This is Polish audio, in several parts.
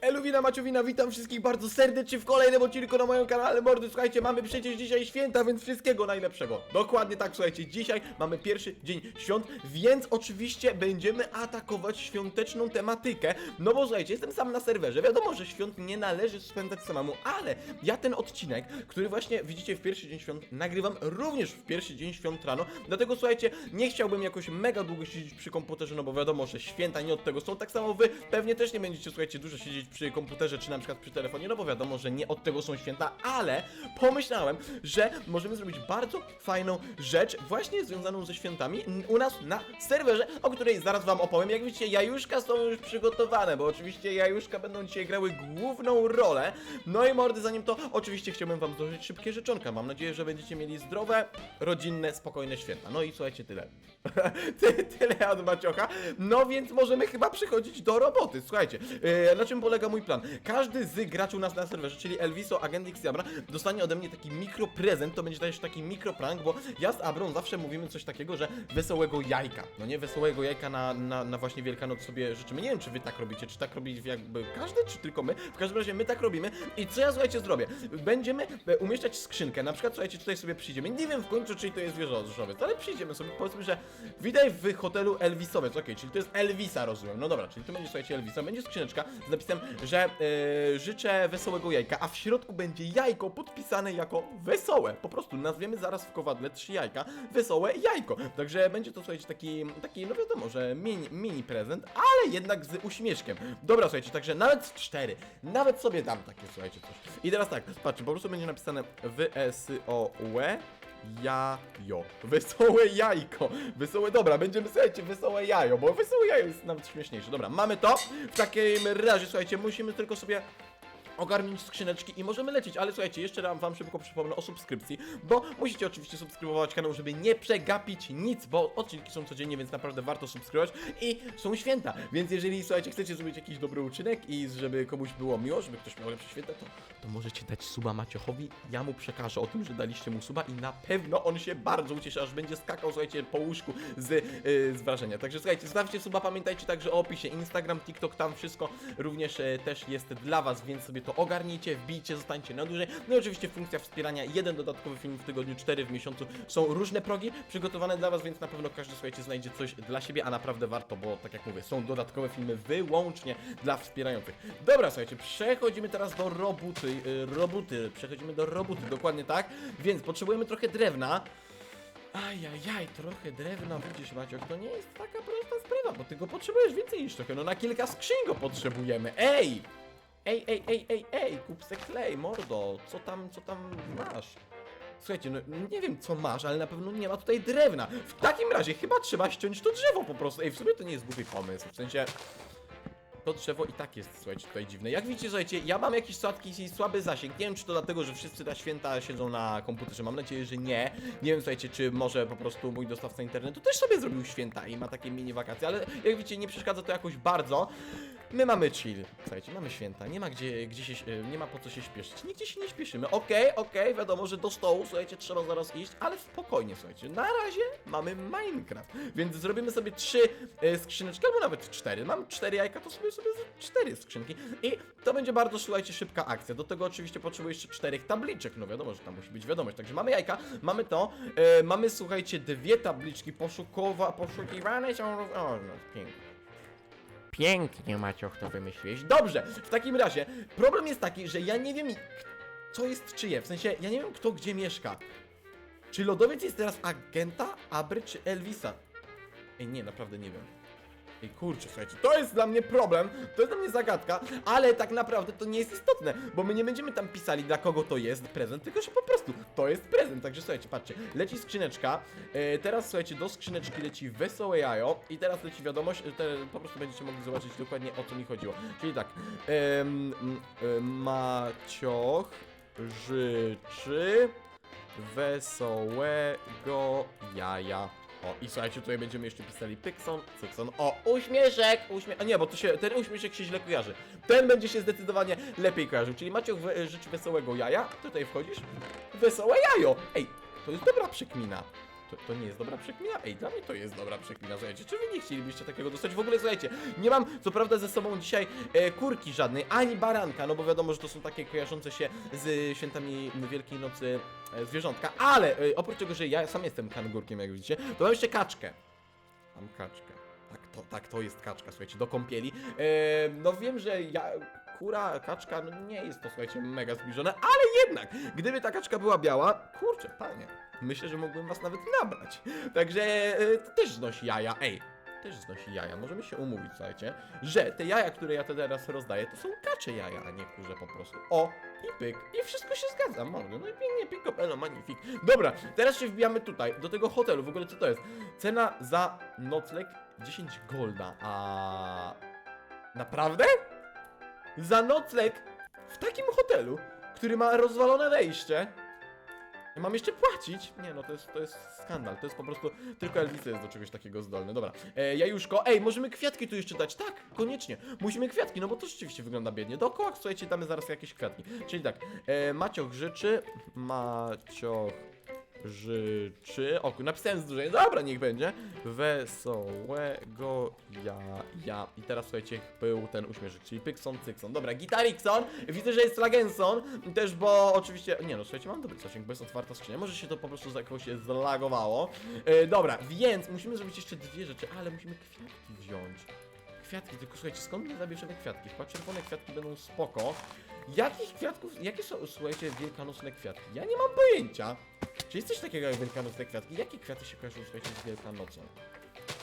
Eluwina Maciowina, witam wszystkich bardzo serdecznie w kolejnym odcinku na moim kanale Mordy. Słuchajcie, mamy przecież dzisiaj święta, więc wszystkiego najlepszego. Dokładnie tak, słuchajcie, dzisiaj mamy pierwszy dzień świąt, więc oczywiście będziemy atakować świąteczną tematykę. No bo słuchajcie, jestem sam na serwerze, wiadomo, że świąt nie należy spędzać samemu, ale ja ten odcinek, który właśnie widzicie w pierwszy dzień świąt, nagrywam również w pierwszy dzień świąt rano, dlatego słuchajcie, nie chciałbym jakoś mega długo siedzieć przy komputerze, no bo wiadomo, że święta nie od tego są, tak samo wy pewnie też nie będziecie, słuchajcie, dużo siedzieć przy komputerze, czy na przykład przy telefonie, no bo wiadomo, że nie od tego są święta, ale pomyślałem, że możemy zrobić bardzo fajną rzecz, właśnie związaną ze świętami u nas na serwerze, o której zaraz wam opowiem. Jak widzicie, jajuszka są już przygotowane, bo oczywiście jajuszka będą dzisiaj grały główną rolę. No i mordy, zanim to, oczywiście chciałbym wam złożyć szybkie życzonka. Mam nadzieję, że będziecie mieli zdrowe, rodzinne, spokojne święta. No i słuchajcie, tyle. Ty, tyle od Maciocha. No więc możemy chyba przechodzić do roboty. Słuchajcie, e, na czym polega mój plan? Każdy z graczy u nas na serwerze, czyli Elviso, Agent X Abra, dostanie ode mnie taki mikroprezent. To będzie też taki mikroprank, bo ja z Abrą zawsze mówimy coś takiego, że wesołego jajka. No nie wesołego jajka na, na, na właśnie Wielkanoc sobie życzymy. Nie wiem, czy wy tak robicie, czy tak robi jakby każdy, czy tylko my. W każdym razie my tak robimy. I co ja słuchajcie zrobię? Będziemy e, umieszczać skrzynkę. Na przykład słuchajcie, tutaj sobie przyjdziemy. Nie wiem w końcu, czy to jest wieżowiec, ale przyjdziemy sobie. Powiedzmy, że witaj w hotelu Elvisowiec. Okej, czyli to jest Elvisa, rozumiem. No dobra, czyli tu będzie słuchajcie Elvisa. Będzie skrzyneczka z napisem, że e, życzę wesołego jajka, a w środku będzie jajko podpisane jako wesołe. Po prostu nazwiemy zaraz w kowadle trzy jajka wesołe jajko. Także będzie to słuchajcie taki, taki no wiadomo, że mini, mini prezent, ale jednak z uśmieszkiem. Dobra, słuchajcie, także nawet cztery. Nawet sobie dam takie, słuchajcie, coś. I teraz tak, patrzcie, po prostu będzie napisane W-S-O-Ł jajo. Wesołe jajko. Wesołe, dobra, będziemy, słuchajcie, wesołe jajo, bo wesołe jajo jest nawet śmieszniejsze. Dobra, mamy to. W takim razie, słuchajcie, musimy tylko sobie ogarnąć skrzyneczki i możemy lecieć, ale słuchajcie, jeszcze raz wam szybko przypomnę o subskrypcji, bo musicie oczywiście subskrybować kanał, żeby nie przegapić nic, bo odcinki są codziennie, więc naprawdę warto subskrybować. I są święta, więc jeżeli, słuchajcie, chcecie zrobić jakiś dobry uczynek i żeby komuś było miło, żeby ktoś miał lepsze święta, to, to możecie dać suba Maciochowi, ja mu przekażę o tym, że daliście mu suba i na pewno on się bardzo ucieszy, aż będzie skakał, słuchajcie, po łóżku z, yy, z wrażenia. Także słuchajcie, zostawcie suba, pamiętajcie także o opisie, Instagram, TikTok, tam wszystko również e, też jest dla was, więc sobie to ogarnijcie, wbijcie, zostańcie na dłużej. No i oczywiście funkcja wspierania, jeden dodatkowy film w tygodniu, cztery w miesiącu. Są różne progi przygotowane dla was, więc na pewno każdy, słuchajcie, znajdzie coś dla siebie, a naprawdę warto, bo tak jak mówię, są dodatkowe filmy wyłącznie dla wspierających. Dobra, słuchajcie, przechodzimy teraz do roboty, y, roboty, przechodzimy do roboty, dokładnie tak, więc potrzebujemy trochę drewna. Ajajaj, trochę drewna, widzisz Maciok, to nie jest taka prosta sprawa, bo ty go potrzebujesz więcej niż trochę, no na kilka skrzyń go potrzebujemy, ej! Ej, ej, ej, ej, ej, kup se klej, mordo, co tam, co tam masz? Słuchajcie, no nie wiem co masz, ale na pewno nie ma tutaj drewna. W takim razie chyba trzeba ściąć to drzewo po prostu. Ej, w sumie to nie jest głupi pomysł, w sensie... To drzewo i tak jest, słuchajcie, tutaj dziwne. Jak widzicie, słuchajcie, ja mam jakiś słodki, słaby zasięg. Nie wiem, czy to dlatego, że wszyscy na święta siedzą na komputerze. Mam nadzieję, że nie. Nie wiem, słuchajcie, czy może po prostu mój dostawca internetu też sobie zrobił święta i ma takie mini wakacje, ale jak widzicie, nie przeszkadza to jakoś bardzo. My mamy chill. Słuchajcie, mamy święta. Nie ma gdzie, gdzie się, e, nie ma po co się śpieszyć. Nigdzie się nie śpieszymy. Okej, okej, wiadomo, że do stołu, słuchajcie, trzeba zaraz iść, ale spokojnie, słuchajcie. Na razie mamy Minecraft, więc zrobimy sobie trzy e, skrzyneczki, albo nawet cztery. Mam cztery jajka, to sobie sobie cztery skrzynki. I to będzie bardzo, słuchajcie, szybka akcja. Do tego oczywiście potrzebuję jeszcze czterech tabliczek. No wiadomo, że tam musi być wiadomość. Także mamy jajka, mamy to, e, mamy, słuchajcie, dwie tabliczki poszukowa, poszukiwane są... O, no, pięknie. Pięknie, Macioch, to wymyśliłeś. Dobrze, w takim razie problem jest taki, że ja nie wiem, co jest czyje. W sensie, ja nie wiem, kto gdzie mieszka. Czy lodowiec jest teraz agenta, Abry czy Elvisa? Ej, nie, naprawdę nie wiem. Ej, kurczę, słuchajcie, to jest dla mnie problem, to jest dla mnie zagadka, ale tak naprawdę to nie jest istotne, bo my nie będziemy tam pisali, dla kogo to jest prezent, tylko że po prostu to jest prezent. Także słuchajcie, patrzcie, leci skrzyneczka, e, teraz słuchajcie, do skrzyneczki leci wesołe jajo i teraz leci wiadomość, e, te, po prostu będziecie mogli zobaczyć dokładnie o co mi chodziło. Czyli tak, e, Macioch życzy wesołego jaja. O, i słuchajcie, tutaj będziemy jeszcze pisali Pykson, Cykson. O, uśmieszek, uśmiech. A nie, bo to się, ten uśmieszek się źle kojarzy. Ten będzie się zdecydowanie lepiej kojarzył. Czyli macie we, życzy wesołego jaja. Tutaj wchodzisz. Wesołe jajo. Ej, to jest dobra przekmina. To, to nie jest dobra przekmina? Ej, dla mnie to jest dobra przekmina, słuchajcie. Czy wy nie chcielibyście takiego dostać? W ogóle, słuchajcie, nie mam co prawda ze sobą dzisiaj e, kurki żadnej, ani baranka, no bo wiadomo, że to są takie kojarzące się z świętami Wielkiej Nocy e, zwierzątka, ale e, oprócz tego, że ja sam jestem kangurkiem, jak widzicie, to mam jeszcze kaczkę. Mam kaczkę. Tak to, tak to jest kaczka, słuchajcie, do kąpieli. E, no wiem, że ja, kura, kaczka, no nie jest to, słuchajcie, mega zbliżone, ale jednak, gdyby ta kaczka była biała, kurczę, panie, myślę, że mógłbym was nawet nabrać. Także e, to też znosi jaja, ej. Też znosi jaja, możemy się umówić, słuchajcie, że te jaja, które ja te teraz rozdaję, to są kacze jaja, a nie kurze po prostu. O, i pyk, i wszystko się zgadza, mordo, no i pięknie, piękno, pelo, magnifik. Dobra, teraz się wbijamy tutaj, do tego hotelu, w ogóle co to jest? Cena za nocleg 10 golda, a... Naprawdę? Za nocleg w takim hotelu, który ma rozwalone wejście. Ja mam jeszcze płacić? Nie no, to jest, to jest skandal. To jest po prostu, tylko Elvisy jest do czegoś takiego zdolny. Dobra, e, Jajuszko, ej, możemy kwiatki tu jeszcze dać? Tak, koniecznie. Musimy kwiatki, no bo to rzeczywiście wygląda biednie. Dookoła, słuchajcie, damy zaraz jakieś kwiatki. Czyli tak, e, Macioch życzy, Macioch życzy, o, napisałem zdłużenie, dobra, niech będzie, wesołego ja, ja. I teraz słuchajcie, był ten uśmieszek, czyli Pykson, Cykson. Dobra, Gitarikson, widzę, że jest Lagenson, też, bo oczywiście, nie no, słuchajcie, mam dobry zasięg, bo jest otwarta skrzynia, może się to po prostu jakoś zlagowało. E, dobra, więc musimy zrobić jeszcze dwie rzeczy, ale musimy kwiatki wziąć. Kwiatki, tylko słuchajcie, skąd my zabierzemy kwiatki? Chyba czerwone kwiatki będą spoko. Jakich kwiatków, jakie są, słuchajcie, wielkanocne kwiatki? Ja nie mam pojęcia. Czy jest coś takiego jak wielkanocne kwiatki? Jakie kwiaty się kojarzą, słuchajcie, z Wielkanocą?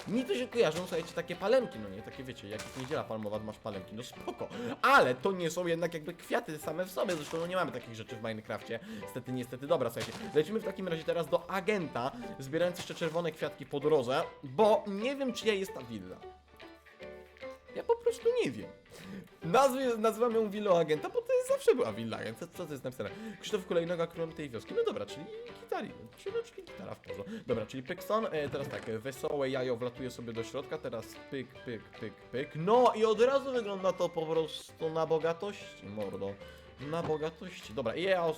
Mi to się kojarzą, słuchajcie, takie palemki, no nie, takie wiecie, jak jest niedziela palmowa, masz palemki, no spoko. Ale to nie są jednak jakby kwiaty same w sobie, zresztą no nie mamy takich rzeczy w Minecrafcie. Niestety, niestety, dobra, słuchajcie. Lecimy w takim razie teraz do agenta, zbierając jeszcze czerwone kwiatki po drodze, bo nie wiem, czyja jest ta willa. Ja po prostu nie wiem. Nazwy, nazywam ją willą agenta, bo to jest zawsze była willa agent. Co, co to jest napisane? Krzysztof Kolejnoga królem tej wioski. No dobra, czyli gitari. Czyli, czyli gitara w pozo. Dobra, czyli Pykson. E, teraz tak, e, wesołe jajo wlatuje sobie do środka. Teraz pyk, pyk, pyk, pyk. No i od razu wygląda to po prostu na bogatości, mordo. Na bogatości. Dobra, ja, o, o,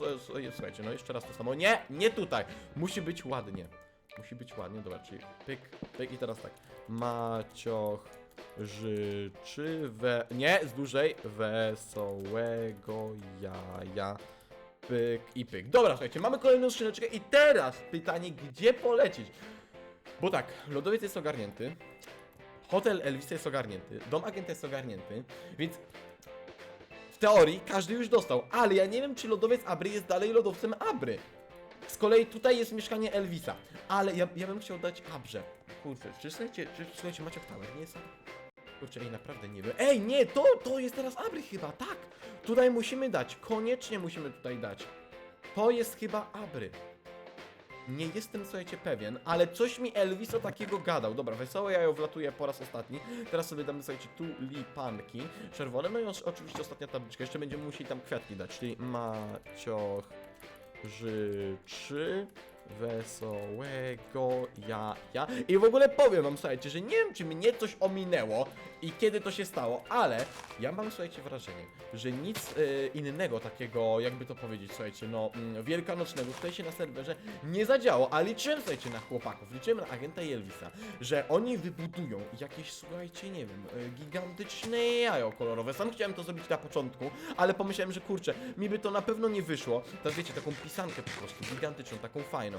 słuchajcie, no jeszcze raz to samo. Nie, nie tutaj. Musi być ładnie. Musi być ładnie, dobra, czyli pyk, pyk i teraz tak. Macioch życzy we... Nie, z dłużej. Wesołego jaja. Pyk i pyk. Dobra, słuchajcie, mamy kolejną skrzyneczkę i teraz pytanie, gdzie polecieć? Bo tak, lodowiec jest ogarnięty. Hotel Elvisa jest ogarnięty. Dom agenta jest ogarnięty. Więc w teorii każdy już dostał. Ale ja nie wiem, czy lodowiec Abry jest dalej lodowcem Abry. Z kolei tutaj jest mieszkanie Elvisa, ale ja, ja bym chciał dać Abrze. Kurczę, czy słuchajcie, czy słuchajcie, Maciek Tower nie jest Kurczę, ej, naprawdę nie wiem. Ej, nie, to, to jest teraz Abry chyba, tak! Tutaj musimy dać, koniecznie musimy tutaj dać. To jest chyba Abry. Nie jestem, słuchajcie, pewien, ale coś mi Elviso takiego gadał. Dobra, wesołe jajo wlatuje po raz ostatni. Teraz sobie damy, słuchajcie, tulipanki czerwone. No i oczywiście ostatnia tabliczka. Jeszcze będziemy musieli tam kwiatki dać, czyli Macioch życzy wesołego jaja. I w ogóle powiem wam, słuchajcie, że nie wiem, czy mnie coś ominęło i kiedy to się stało, ale ja mam, słuchajcie, wrażenie, że nic y, innego takiego, jakby to powiedzieć, słuchajcie, no, mm, wielkanocnego tutaj się na serwerze nie zadziało, a liczyłem, słuchajcie, na chłopaków, liczyłem na agenta i Elvisa, że oni wybudują jakieś, słuchajcie, nie wiem, y, gigantyczne jajo kolorowe. Sam chciałem to zrobić na początku, ale pomyślałem, że kurczę, mi by to na pewno nie wyszło. To wiecie, taką pisankę po prostu, gigantyczną, taką fajną.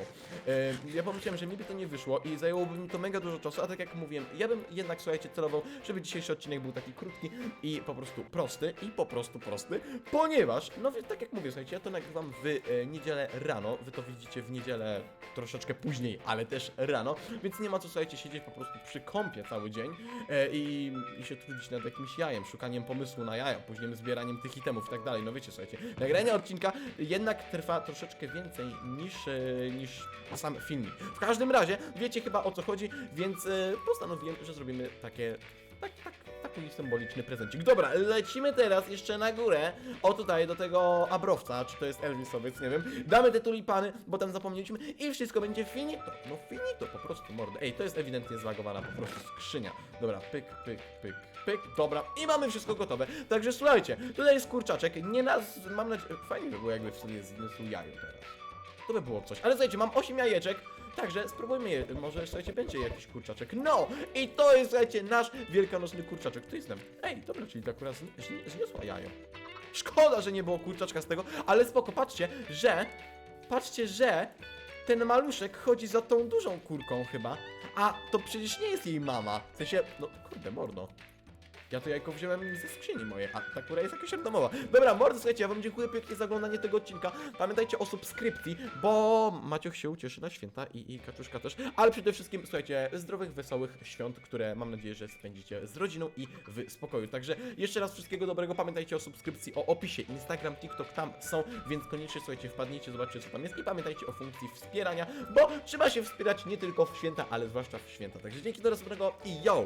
E, ja pomyślałem, że mi by to nie wyszło i zajęłoby mi to mega dużo czasu, a tak jak mówiłem, ja bym jednak, słuchajcie, celował, żeby dzisiejszy odcinek był taki krótki i po prostu prosty i po prostu prosty, ponieważ, no wie- tak jak mówię, słuchajcie, ja to nagrywam w e, niedzielę rano, wy to widzicie w niedzielę troszeczkę później, ale też rano, więc nie ma co, słuchajcie, siedzieć po prostu przy kąpie cały dzień e, i, i się trudzić nad jakimś jajem, szukaniem pomysłu na jaja, później zbieraniem tych itemów i tak dalej, no wiecie, słuchajcie, nagranie odcinka jednak trwa troszeczkę więcej niż, e, niż sam filmik. W każdym razie, wiecie chyba o co chodzi, więc e, postanowiłem, że zrobimy takie, tak, tak, taki symboliczny prezencik. Dobra, lecimy teraz jeszcze na górę, o tutaj, do tego abrowca, czy to jest Elvisowiec, nie wiem. Damy te tulipany, bo tam zapomnieliśmy i wszystko będzie finito. No finito, po prostu, mordę. Ej, to jest ewidentnie zlagowana po prostu skrzynia. Dobra, pyk, pyk, pyk, pyk, dobra. I mamy wszystko gotowe. Także słuchajcie, tutaj jest kurczaczek, nie nas, mam nadzieję, fajnie by było jakby w sobie zniósł jajo teraz. To by było coś. Ale słuchajcie, mam 8 jajeczek, także spróbujmy je. Może, słuchajcie, będzie jakiś kurczaczek. No! I to jest, słuchajcie, nasz wielkanocny kurczaczek. To jest ten. Ej, dobra, czyli ta akurat zni- zni- zniosła jajo. Szkoda, że nie było kurczaczka z tego, ale spoko, patrzcie, że... Patrzcie, że ten maluszek chodzi za tą dużą kurką chyba, a to przecież nie jest jej mama. W sensie, no kurde, mordo. Ja to jajko wziąłem ze skrzyni mojej, a ta kura jest jakaś randomowa. Dobra, mordo, słuchajcie, ja wam dziękuję pięknie za oglądanie tego odcinka. Pamiętajcie o subskrypcji, bo Maciuch się ucieszy na święta i, i Kaczuszka też. Ale przede wszystkim, słuchajcie, zdrowych, wesołych świąt, które mam nadzieję, że spędzicie z rodziną i w spokoju. Także jeszcze raz wszystkiego dobrego, pamiętajcie o subskrypcji, o opisie, Instagram, TikTok tam są, więc koniecznie, słuchajcie, wpadnijcie, zobaczcie co tam jest i pamiętajcie o funkcji wspierania, bo trzeba się wspierać nie tylko w święta, ale zwłaszcza w święta. Także dzięki do następnego i yo!